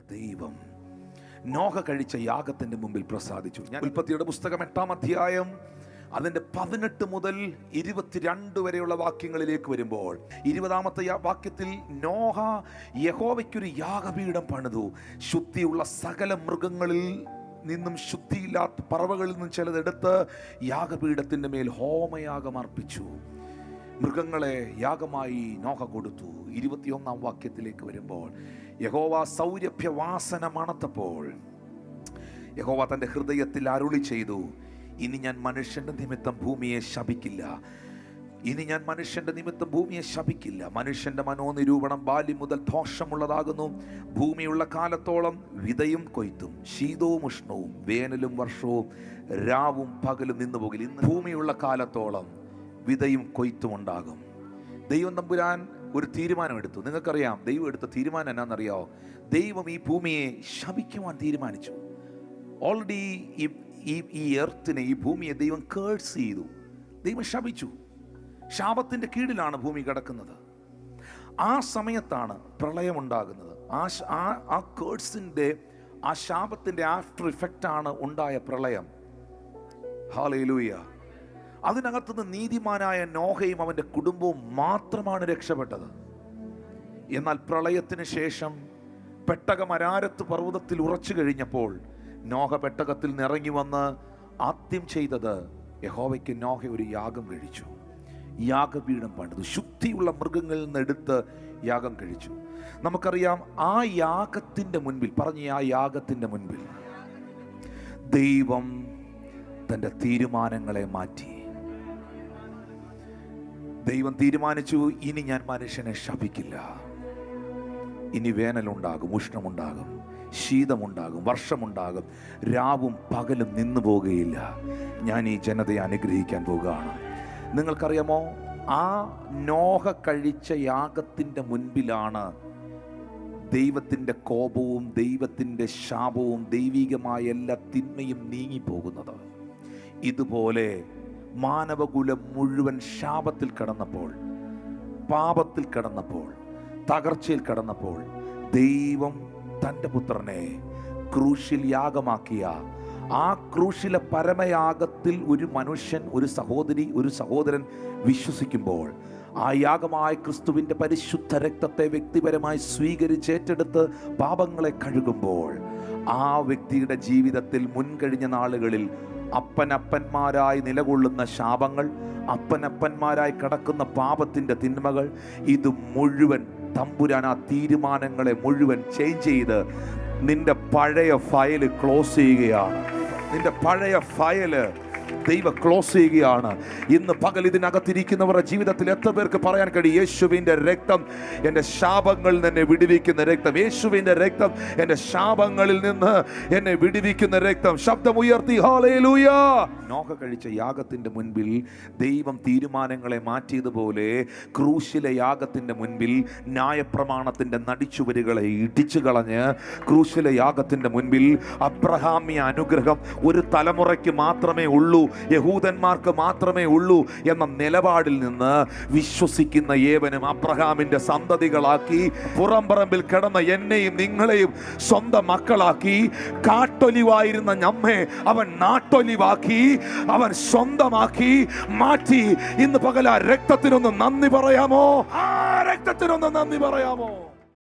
ദൈവം. നോഹ കഴിച്ച യാഗത്തിന്റെ മുമ്പിൽ പ്രസാദിച്ചു. ഞാൻ ഉൽപ്പത്തിയുടെ പുസ്തകം എട്ടാം അധ്യായം അതിന്റെ പതിനെട്ട് മുതൽ ഇരുപത്തിരണ്ട് വരെയുള്ള വാക്യങ്ങളിലേക്ക് വരുമ്പോൾ ഇരുപതാമത്തെ വാക്യത്തിൽ നോഹ യഹോവയ്ക്കൊരു യാഗപീഠം പണിതു. ശുദ്ധിയുള്ള സകല മൃഗങ്ങളിൽ നിന്നും ശുദ്ധിയില്ലാത്ത പറവകളിൽ നിന്നും ചിലതെടുത്ത് യാഗപീഠത്തിന്റെ മേൽ ഹോമയാഗം അർപ്പിച്ചു. മൃഗങ്ങളെ യാഗമായി നോഹ കൊടുത്തു. ഇരുപത്തിയൊന്നാം വാക്യത്തിലേക്ക് വരുമ്പോൾ യഹോവ സൗരഭ്യവാസന മണത്തപ്പോൾ യഹോവ തന്റെ ഹൃദയത്തിൽ അരുളി ചെയ്തു ഇനി ഞാൻ മനുഷ്യന്റെ നിമിത്തം ഭൂമിയെ ശപിക്കില്ല. ഇനി ഞാൻ മനുഷ്യന്റെ നിമിത്തം ഭൂമിയെ ശപിക്കില്ല. മനുഷ്യന്റെ മനോനിരൂപണം ബാല്യം മുതൽ ദോഷമുള്ളതാകുന്നു. ഭൂമിയുള്ള കാലത്തോളം വിതയും കൊയ്ത്തും ശീതവും ഉഷ്ണവും വേനലും വർഷവും രാവും പകലും നിന്നുപോകില്ല. ഇന്ന് ഭൂമിയുള്ള കാലത്തോളം വിതയും കൊയ്ത്തും ഉണ്ടാകും. ദൈവം തമ്പുരാൻ ഒരു തീരുമാനമെടുത്തു. നിങ്ങൾക്കറിയാം ദൈവം എടുത്ത തീരുമാനം എന്നാണെന്നറിയാമോ ദൈവം ഈ ഭൂമിയെ ശപിക്കുവാൻ തീരുമാനിച്ചു. ഓൾറെഡി ഈ ഈ ഈ എർത്തിനെ ഈ ഭൂമിയെ ദൈവം കേഴ്സ് ചെയ്തു. ദൈവം ശപിച്ചു. ശാപത്തിന്റെ കീഴിലാണ് ഭൂമി കിടക്കുന്നത്. ആ സമയത്താണ് പ്രളയമുണ്ടാകുന്നത്. ആ ആ ആ കേഴ്സിന്റെ ആ ശാപത്തിന്റെ ആഫ്റ്റർ ഇഫക്റ്റാണ് ഉണ്ടായ പ്രളയം. ഹാലയിലൂയ അതിനകത്തുനിന്ന് നീതിമാനായ നോഹയും അവന്റെ കുടുംബവും മാത്രമാണ് രക്ഷപ്പെട്ടത്. എന്നാൽ പ്രളയത്തിന് ശേഷം പെട്ടകം അരാരത്ത് പർവതത്തിൽ ഉറച്ചു കഴിഞ്ഞപ്പോൾ നോഹ പെട്ടകത്തിൽ നിറങ്ങി വന്ന് ആദ്യം ചെയ്തത് യഹോവയ്ക്ക് നോഹ ഒരു യാഗം കഴിച്ചു. യാഗപീഠം പണിത്. ശുദ്ധിയുള്ള മൃഗങ്ങളിൽ നിന്ന് എടുത്ത് യാഗം കഴിച്ചു. നമുക്കറിയാം ആ യാഗത്തിന്റെ മുൻപിൽ പറഞ്ഞ ആ യാഗത്തിന്റെ മുൻപിൽ ദൈവം തന്റെ തീരുമാനങ്ങളെ മാറ്റി. ദൈവം തീരുമാനിച്ചു ഇനി ഞാൻ മനുഷ്യനെ ശപിക്കില്ല. ഇനി വേനലുണ്ടാകും ഉഷ്ണമുണ്ടാകും ശീതമുണ്ടാകും വർഷമുണ്ടാകും രാവും പകലും നിന്നു പോകുകയില്ല. ഞാൻ ഈ ജനതയെ അനുഗ്രഹിക്കാൻ പോകുകയാണ്. നിങ്ങൾക്കറിയാമോ? ആ നോഹ കഴിച്ച യാഗത്തിന്റെ മുൻപിലാണ് ദൈവത്തിന്റെ കോപവും ദൈവത്തിന്റെ ശാപവും ദൈവികമായ എല്ലാ തിന്മയും നീങ്ങിപ്പോകുന്നത്. ഇതുപോലെ മാനവകുലം മുഴുവൻ ശാപത്തിൽ കടന്നപ്പോൾ പാപത്തിൽ കടന്നപ്പോൾ തകർച്ചയിൽ കടന്നപ്പോൾ ദൈവം തന്റെ പുത്രനെ ക്രൂശിൽ യാഗമാക്കിയ ആ ക്രൂശിലെ പരമയാഗത്തിൽ ഒരു മനുഷ്യൻ ഒരു സഹോദരി ഒരു സഹോദരൻ വിശ്വസിക്കുമ്പോൾ ആ യാഗമായ ക്രിസ്തുവിന്റെ പരിശുദ്ധ രക്തത്തെ വ്യക്തിപരമായി സ്വീകരിച്ച് ഏറ്റെടുത്ത് പാപങ്ങളെ കഴുകുമ്പോൾ ആ വ്യക്തിയുടെ ജീവിതത്തിൽ മുൻകഴിഞ്ഞ നാളുകളിൽ അപ്പനപ്പന്മാരായി നിലകൊള്ളുന്ന ശാപങ്ങൾ അപ്പനപ്പന്മാരായി കിടക്കുന്ന പാപത്തിന്റെ തിന്മകൾ ഇത് മുഴുവൻ തമ്പുരാൻ ആ തീരുമാനങ്ങളെ മുഴുവൻ ചേഞ്ച് ചെയ്ത് നിന്റെ പഴയ ഫയൽ ക്ലോസ് ചെയ്യുകയാണ്. നിന്റെ പഴയ ഫയൽ ദൈവ ക്ലോസ് ചെയ്യുകയാണ്. ഇന്ന് പകൽ ഇതിനകത്തിരിക്കുന്നവരുടെ ജീവിതത്തിൽ എത്ര പേർക്ക് പറയാൻ കഴിയും? യേശുവിന്റെ രക്തം എന്റെ ശാപങ്ങളിൽ എന്നെ വിടുവിക്കുന്ന രക്തം. യേശുവിന്റെ രക്തം എന്റെ ശാപങ്ങളിൽ നിന്ന് എന്നെ വിടുവിക്കുന്ന രക്തം. ശബ്ദമുയർത്തി നോക്ക കഴിച്ച യാഗത്തിന്റെ മുൻപിൽ ദൈവം തീരുമാനങ്ങളെ മാറ്റിയതുപോലെ ക്രൂശിലെ യാഗത്തിന്റെ മുൻപിൽ ന്യായപ്രമാണത്തിന്റെ നടിച്ചുവരുകളെ ഇടിച്ചു കളഞ്ഞ് ക്രൂശിലെ യാഗത്തിന്റെ മുൻപിൽ അബ്രഹാമ്യ അനുഗ്രഹം ഒരു തലമുറയ്ക്ക് മാത്രമേ ഉള്ളൂ യഹൂദന്മാർക്ക് മാത്രമേ ഉള്ളൂ എന്ന നിലപാടിൽ നിന്ന് വിശ്വസിക്കുന്ന ഏവനും അബ്രഹാമിന്റെ സന്തതികളാക്കി പുറംപറമ്പിൽ കിടന്ന എന്നെയും നിങ്ങളെയും സ്വന്തം മക്കളാക്കി. കാട്ടൊലിവായിരുന്ന ഞമ്മെ അവൻ നാട്ടൊലിവാക്കി അവൻ സ്വന്തമാക്കി. മാറ്റി ഇന്ന് പകല രക്തത്തിനൊന്ന് നന്ദി പറയാമോ? ആ രക്തത്തിനൊന്ന് നന്ദി പറയാമോ?